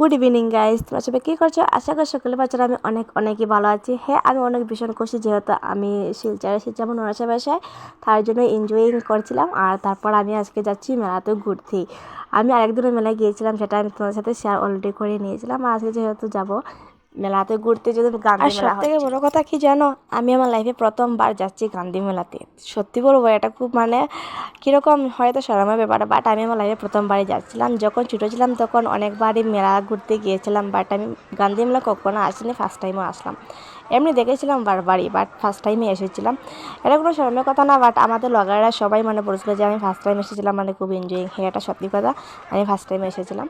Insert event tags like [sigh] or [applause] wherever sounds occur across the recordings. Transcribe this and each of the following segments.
Good evening guys তোমার সবাই কী করছ? আশা করি সকলে বাচ্চারা আমি অনেক, অনেকই ভালো আছি। হ্যাঁ আমি অনেক ভীষণ খুশি যেহেতু আমি শিলচারে যেমন ওনাসা বাসায়। তার জন্য এনজয়িং করছিলাম। আর তারপর আমি আজকে যাচ্ছি মেলাতে ঘুরতে। আমি আরেকদিনও মেলায় গিয়েছিলাম, সেটা আমি তোমাদের সাথে শেয়ার অলরেডি করে নিয়েছিলাম। আর আজকে যেহেতু যাব মেলাতে ঘুরতে যদি গান্ধী মেলা থেকে বড় কথা কি জানো? আমি আমার লাইফে প্রথমবার যাচ্ছি গান্ধী মেলাতে। সত্যি বলব এটা খুব মানে কীরকম হয়তো সরমের ব্যাপার বাট আমি আমার লাইফে প্রথমবারই যাচ্ছিলাম। যখন ছোটো ছিলাম তখন অনেকবারই মেলা ঘুরতে গিয়েছিলাম বাট আমি গান্ধী মেলা কখনো আসিনি ফার্স্ট টাইমও আসলাম। এমনি দেখেছিলাম বারবারই বাট ফার্স্ট টাইমে এসেছিলাম। এটা কোনো শরমের কথা না বাট আমাদের লগাররা সবাই মানে বলছিল যে আমি ফার্স্ট টাইম এসেছিলাম মানে খুব এনজয়িং হ্যাঁ এটা সত্যি কথা, আমি ফার্স্ট টাইমে এসেছিলাম।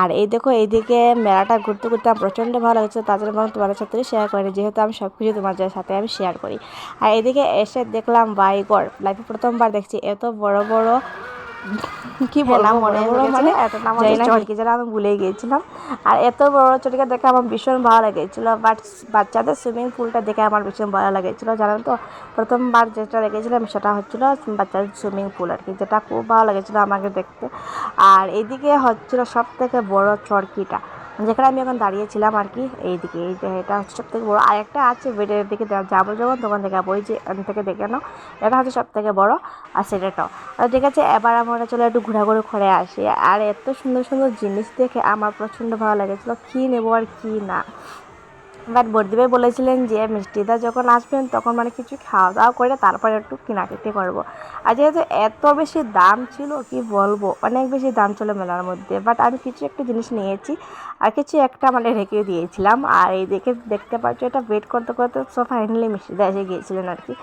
আর এই দেখো, এইদিকে মেলাটা ঘুরতে ঘুরতে আমার প্রচণ্ড ভালো লাগছে তাছাড়া এবং তোমাদের সাথে শেয়ার করি যেহেতু আমি সব কিছু তোমাদের সাথে আমি শেয়ার করি। আর এদিকে এসে দেখলাম বাইগর লাইফে প্রথমবার দেখছি, এত বড় বড় কি বললাম মনে হলো মানে চটকে যেন আমি ভুলে গিয়েছিলাম। আর এত বড় চটকে দেখে আমার ভীষণ ভালো লেগেছিল। বাট বাচ্চাদের সুইমিং পুলটা দেখে আমার ভীষণ ভালো লেগেছিল জানেন তো? প্রথমবার যেটা লেগেছিলাম সেটা হচ্ছিল বাচ্চাদের সুইমিং পুল আর কি যেটা খুব ভালো লেগেছিলো আমাকে দেখতে। আর এদিকে হচ্ছিল সব থেকে বড় চরকিটা। যেখানে আমি এখন দাঁড়িয়েছিলাম আর কি, এইদিকে এটা হচ্ছে সব থেকে বড়ো। আর একটা আছে, বেডের দিকে যাব যখন, তখন থেকে ওই যে থেকে দেখে নাও। এটা হচ্ছে সব থেকে বড়ো, আর সেটাটাও ঠিক আছে, এবার আমরা চলে একটু ঘোরাঘুরি করে আসি। আর এত সুন্দর সুন্দর জিনিস দেখে আমার প্রচণ্ড ভালো লেগেছিলো, কী নেব আর কী না। বাট বর্দিভাই বলেছিলেন যে, মিষ্টিদা যখন আসবেন তখন মানে কিছু খাওয়া দাওয়া করে তারপরে একটু কেনাকাটি করব। আর যেহেতু এত বেশি দাম ছিল, কি বলব? অনেক বেশি দাম ছিল মেলার মধ্যে। বাট আমি কিছু একটা জিনিস নিয়েছি আর কিছু একটা মানে রেখে দিয়েছিলাম। আর এই দেখে দেখতে পাচ্ছ, এটা ওয়েট করতে করতে সব ফাইনালি মিষ্টিদা এসে গিয়েছিলেন আর কি।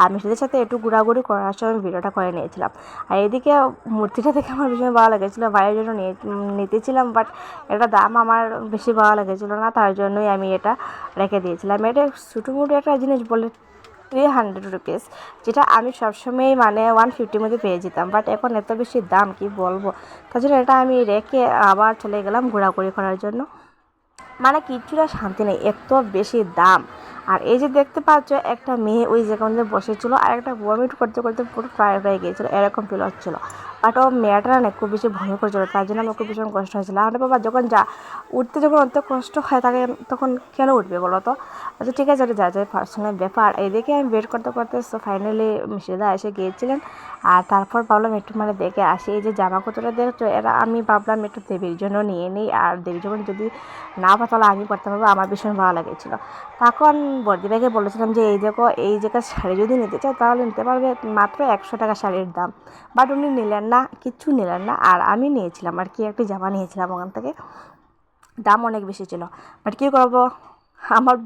আর মিষ্টিদের সাথে একটু ঘোরাঘুরি করার সময় আমি ভিডিওটা করে নিয়েছিলাম। আর এদিকে মূর্তিটা দেখে আমার ভীষণ ভালো লেগেছিলো। বাইরের জন্য নিয়ে, নিতেছিলাম, বাট এটা দাম আমার বেশি ভালো লেগেছিলো না, তার জন্যই আমি এটা রেখে দিয়েছিলাম। এটা ছোটোমোটো একটা জিনিস বলে থ্রি হান্ড্রেড রুপিস যেটা আমি সবসময়ই মানে ওয়ান ফিফটির মধ্যে পেয়ে যেতাম। বাট এখন এত বেশি দাম, কি বলব? তার জন্য এটা আমি রেখে আবার চলে গেলাম ঘোরাঘুরি করার জন্য। মানে কিছুটা শান্তি নেই, এত বেশি দাম। আর এই যে দেখতে পাচ্ছ, একটা মেয়ে ওই জায়গার বসেছিল আর একটা ভমিট করতে করতে পুরো ফ্রাই হয়ে গিয়েছিল, এরকম ফিল হচ্ছিল। বাট ও মেয়েটা না খুব বেশি ভয় করছিল, তার জন্য আমার খুব ভীষণ কষ্ট হয়েছিল। আমার বাবা, যখন যা, উঠতে যখন অত কষ্ট হয়, তাকে তখন কেন উঠবে বলো তো? আচ্ছা ঠিক আছে যা যায় পার্সোনাল ব্যাপার। এইদিকে আমি ওয়েট করতে করতে ফাইনালি মিশিদা এসে গিয়েছিলেন। আর তারপর ভাবলাম, একটু মানে দেখে আসি, এই যে জামা কাপড়টা দেখছ এরা আমি ভাবলাম একটু দেবীর জন্য নিয়ে নিই। আর দেবী যখন যদি না পাতালে আমি পড়তে পারব, আমার ভীষণ ভালো লেগেছিলো। তখন বর্দিবাইকে বলেছিলাম যে, এই দেখো, এই জায়গায় শাড়ি যদি নিতে চাও, তাহলে নিতে পারবে মাত্র একশো টাকা শাড়ির দাম। বাট উনি নিলেন না, কিচ্ছু নিলেন না। আর আমি নিয়েছিলাম, আর কি একটি জামা নিয়েছিলাম ওখান থেকে। দাম অনেক বেশি ছিল। বাট কী করব? আমার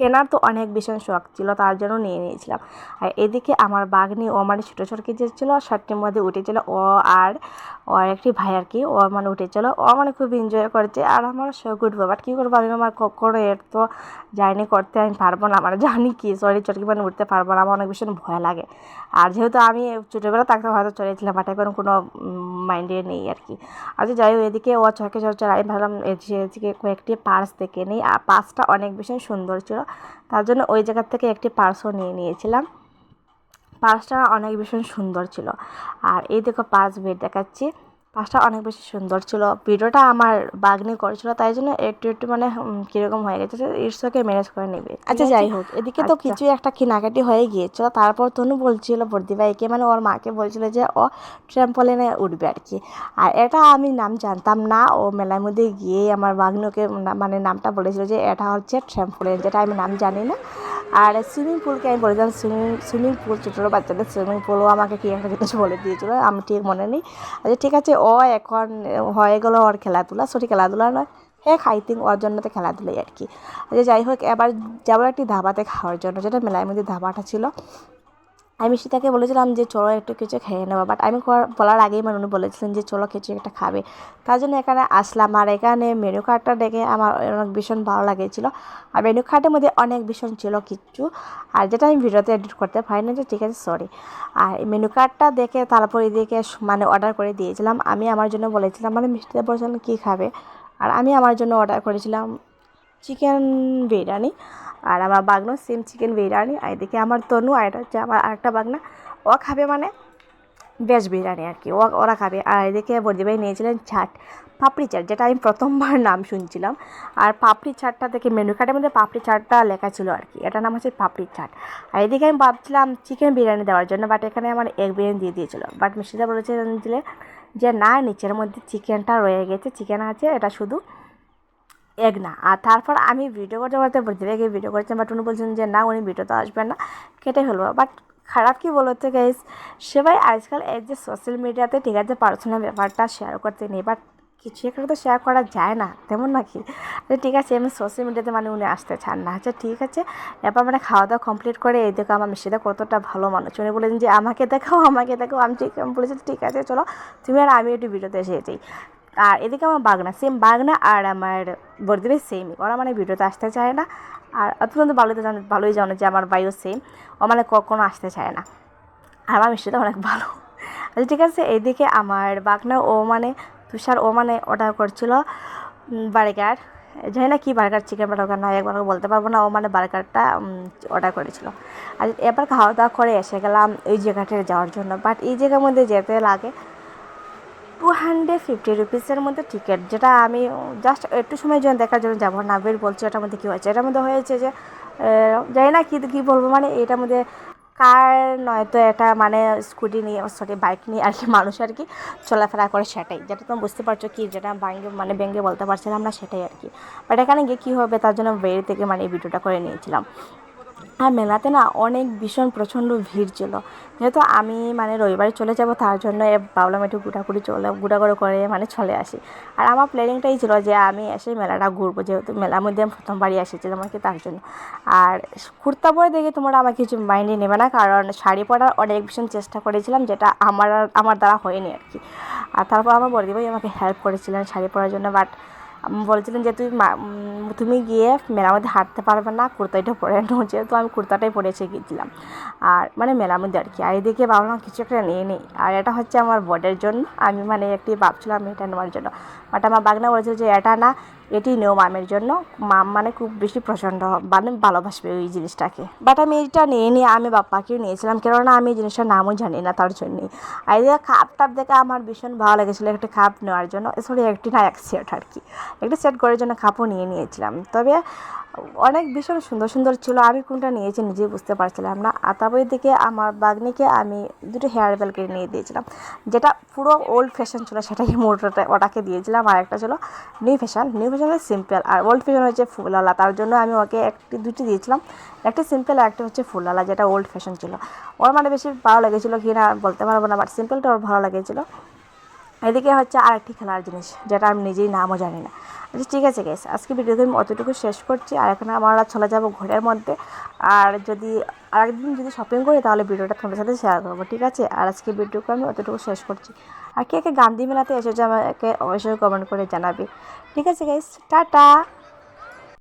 কেনার তো অনেক ভীষণ শখ ছিল, তার জন্য নিয়ে নিয়েছিলাম। আর এদিকে আমার বাঘনি ও মানে ছোটো ছোটো যে ছিল শার্টটির মধ্যে উঠেছিল। ও আর, ও একটি ভাই আর কি, ও মানে উঠেছিল। ও মানে খুব এনজয় করছে। আর আমার শখ উঠবো বাট কী করব আমি আমার কখনো এর তো জার্নি করতে আমি পারব না। মানে জানি কি সরি চটকি মানে উঠতে পারব না, আমার অনেক ভীষণ ভয় লাগে। আর যেহেতু আমি ছোটোবেলা থাকতে হয়তো চলেছিলাম বাট এখন কোনো মাইন্ডে নেই আর কি। আচ্ছা যাই হোক, এদিকে ও চকে চড়ছে আমি ভাবলাম এদিকে কয়েকটি পার্স দেখে নিই। আর পার্সটা অনেক ভীষণ সুন্দর ছিল। তার জন্য ওই জায়গার থেকে একটি পার্সও নিয়ে নিয়েছিলাম। পার্সটা অনেক ভীষণ সুন্দর ছিল। আর এই দেখো পার্স বেড দেখাচ্ছি। পাঁচটা অনেক বেশি সুন্দর ছিল। ভিডিওটা আমার বাগনি করেছিল তাই জন্য একটু একটু মানে কীরকম হয়ে গেছে ঈশ্বরকে ম্যানেজ করে নেবে। আচ্ছা যাই হোক এদিকে তো আচ্ছা। কিছুই একটা কেনাকাটি হয়ে গিয়েছিল তারপর তনু বলছিল বর্দিভাইকে মানে ওর মাকে বলছিল যে ও ট্র্যাম্পলিনে উঠবে আর কি আর এটা আমি নাম জানতাম না ও মেলার মধ্যে গিয়ে আমার বাগনুকে মানে নামটা বলেছিল যে এটা হচ্ছে ট্র্যাম্পলিন যেটা আমি নাম জানি না। আর সুইমিং পুলকে আমি বলেছিলাম সুইমিং সুইমিং পুল ছোটো বাচ্চাদের সুইমিং পুলও আমাকে কি একটা জিনিস বলে দিয়েছিল, আমি ঠিক মনে নেই। আচ্ছা ঠিক আছে, ও এখন হয়ে গেলো ওর খেলাধুলা, সরি খেলাধুলা নয় হ্যাঁ খাই থিঙ্ক ওর জন্য তো খেলাধুলাই আর কি। আচ্ছা যাই হোক, এবার যাব একটি ধাবাতে খাওয়ার জন্য, যেটা মেলায় মধ্যে ধাবাটা ছিল। আমি সীতাকে বলেছিলাম যে, চলো একটু কিছু খেয়ে নেব। বাট আমি বলার আগেই মানে উনি বলেছিলেন যে, চলো কিছু একটা খাবে। তার জন্য এখানে আসলাম। আর এখানে মেনু কার্ডটা দেখে আমার অনেক ভীষণ ভালো লাগেছিলো। আর মেনু কার্ডের মধ্যে অনেক ভীষণ ছিল কিচ্ছু। আর যেটা আমি ভিডিওতে এডিট করতে পারি না যে, ঠিক আছে সরি আর মেনু কার্ডটা দেখে তারপর এদিকে মানে অর্ডার করে দিয়েছিলাম। আমি আমার জন্য বলেছিলাম মানে মিষ্টিতে বলেছিলাম কী খাবে? আর আমি আমার জন্য অর্ডার করেছিলাম চিকেন বিরিয়ানি। আর আমার বাগনো সেম চিকেন বিরিয়ানি, আর এদিকে আমার তনু, আর এটা হচ্ছে আমার আরেকটা বাগনা। ও খাবে মানে ভেজ বিরিয়ানি আর কি, ও- ওরা খাবে। আর এদিকে বর্দিভাই নিয়েছিলেন চাট, পাপড়ি চাট, যেটা আমি প্রথমবার নাম শুনছিলাম। আর পাপড়ি চাটটা থেকে মেনু কার্ডের মধ্যে পাপড়ি চাটটা লেখা ছিল আর কি, এটার নাম হচ্ছে পাপড়ি চাট। আর এদিকে আমি ভাবছিলাম চিকেন বিরিয়ানি দেওয়ার জন্য বাট এখানে আমার এগ বিরিয়ানি দিয়ে দিয়েছিল। বাট মিষ্টিদা বলেছিলেন যে না, নিচের মধ্যে চিকেনটা রয়ে গেছে চিকেন আছে, এটা শুধু এগ না। আর তারপর আমি ভিডিও করতে করতে প্রতিভাকে ভিডিও করছেন বাট উনি বলছেন যে, না, উনি ভিডিওতে আসবেন না। কেটে ফেলব। বাট খারাপ কি বলতে গাইস সবাই আজকাল এই যে সোশ্যাল মিডিয়াতে ঠিক আছে পার্সোনাল ব্যাপারটা শেয়ার করতে নেই বাট কিছু একটা তো শেয়ার করা যায় না, তেমন নাকি আচ্ছা ঠিক আছে, আমি সোশ্যাল মিডিয়াতে মানে উনি আসতে চান না। আচ্ছা ঠিক আছে, এরপর মানে খাওয়া দাওয়া কমপ্লিট করে এই দেখো আমার মিষ্টিদা কতটা ভালো মানুষ। উনি বলেন যে, আমাকে দেখাও আমাকে দেখাও, আমি ঠিক বলেছি, ঠিক আছে, চলো, তুমি আর আমি একটু ভিডিওতে এসে যাই। আর এদিকে আমার বাগনা সেম বাগনা আর আমার বর্দিবে সেমই ওরা মানে ভিডিওতে আসতে চায় না। আর অত্যন্ত ভালোই জানো ভালোই জানো যে আমার বাইও সেম ও মানে কখনো আসতে চায় না। আর আমার মিষ্টিটা অনেক ভালো। আচ্ছা ঠিক আছে এইদিকে আমার বাগনা ও মানে তুষার ও মানে অর্ডার করছিল বার্গার। জানি না কি বার্গার চিকেন বার্গার না একবার বলতে পারব না, ও মানে বার্গারটা অর্ডার করেছিল। আর এবার খাওয়া দাওয়া করে এসে গেলাম এই জায়গাটায় যাওয়ার জন্য। বাট এই জায়গার মধ্যে যেতে লাগে টু হান্ড্রেড ফিফটি রুপিসের মধ্যে টিকিট যেটা আমি জাস্ট একটু সময় জন্য দেখার জন্য যাব। না বের বলছি, এটার মধ্যে কী হয়েছে? এটার মধ্যে হয়েছে যে জানি না কী কী বলব মানে এটার মধ্যে কার নয়তো এটা মানে স্কুটি নিয়ে সরি বাইক নিয়ে আর কি মানুষ আর কি চলাফেরা করে সেটাই। যেটা তুমি বুঝতে পারছ কি, যেটা ব্যাঙ্গে মানে ব্যাঙ্গে বলতে পারছিলাম না সেটাই আর কি। বাট এখানে গিয়ে কী হবে তার জন্য বের থেকে মানে এই ভিডিওটা করে নিয়েছিলাম। আর মেলাতে না অনেক ভীষণ প্রচণ্ড ভিড় ছিল। যেহেতু আমি মানে রবিবারে চলে যাব, তার জন্য ভাবলাম একটু ঘুরাঘুরি চলে, ঘুরাঘুরি করে মানে চলে আসি। আর আমার প্ল্যানিংটাই ছিল যে আমি এসে মেলাটা ঘুরবো, যেহেতু মেলার মধ্যে আমি প্রথমবারই এসেছিলাম আর কি তার জন্য। আর কুর্তা পরে দেখে তোমরা আমার কিছু মাইন্ডে নেবে না, কারণ শাড়ি পরার অনেক ভীষণ চেষ্টা করেছিলাম, যেটা আমার আমার দ্বারা হয়নি আর কি। আর তারপর আমার বড়দিভাই আমাকে হেল্প করেছিলেন শাড়ি পরার জন্য বাট বলছিলেন যে তুই তুমি গিয়ে মেলার মধ্যে হাঁটতে পারবে না, কুর্তাটা পরে নো [laughs] যেহেতু আমি কুর্তাটাই পরে এসে গিয়েছিলাম। আর মানে মেলার মধ্যে আর কি। আর এদিকে ভাবলাম কিছু একটা নিয়ে নিই। আর এটা হচ্ছে আমার বডের জন্য। আমি মানে একটি ভাবছিলাম এটা নেওয়ার জন্য। বাট আমার বাগনা বলেছিল যে এটা না এটি নেও মামের জন্য। মাম মানে খুব বেশি প্রচণ্ড মানে ভালোবাসবে ওই জিনিসটাকে। বাট আমি এটা নিয়ে নিয়ে আমি বাপ্পাকেও নিয়েছিলাম, কেননা আমি এই জিনিসটার নামও জানি না তার জন্যে আর খাপ টাপ দেখে আমার ভীষণ ভালো লেগেছিলো একটি খাপ নেওয়ার জন্য। সরি একটি না, এক সেট আর কি। একটি সেট করার জন্য খাপও নিয়ে নিয়েছিলাম। তবে অনেক ভীষণ সুন্দর সুন্দর ছিল। আমি কোনটা নিয়েছি নিজেই বুঝতে পারছিলাম না। তারপর দিকে আমার বাগনিকে আমি দুটো হেয়ার বেল কিনে নিয়ে দিয়েছিলাম। যেটা পুরো ওল্ড ফ্যাশন ছিল, সেটাই মোটরটা ওটাকে দিয়েছিলাম। আর একটা ছিল new fashion new fashion simple আর ওল্ড ফ্যাশন হচ্ছে ফুলালা তার জন্য আমি ওকে একটি, দুটি দিয়েছিলাম। একটা সিম্পল আর একটা হচ্ছে ফুলালা যেটা ওল্ড ফ্যাশন ছিল। ওর মানে বেশি ভালো লেগেছিলো কি না বলতে পারব না বাট সিম্পলটা ওর ভালো লেগেছিলো। এদিকে হচ্ছে আরেকটি খেলার জিনিস, যেটা আমি নিজেই নামও জানি না। আচ্ছা ঠিক আছে গেস আজকে ভিডিওতে আমি অতটুকু শেষ করছি। আর এখন আমরা চলে যাব ঘরের মধ্যে। আর যদি, আর একদিন যদি শপিং করি, তাহলে ভিডিওটা তোমাদের সাথে শেয়ার করব, ঠিক আছে? আর আজকে ভিডিওকে আমি অতটুকু শেষ করছি। আর কে কে গান্ধী মেলাতে এসেছে আমাকে অবশ্যই কমেন্ট করে জানাবে। ঠিক আছে গাইস টাটা!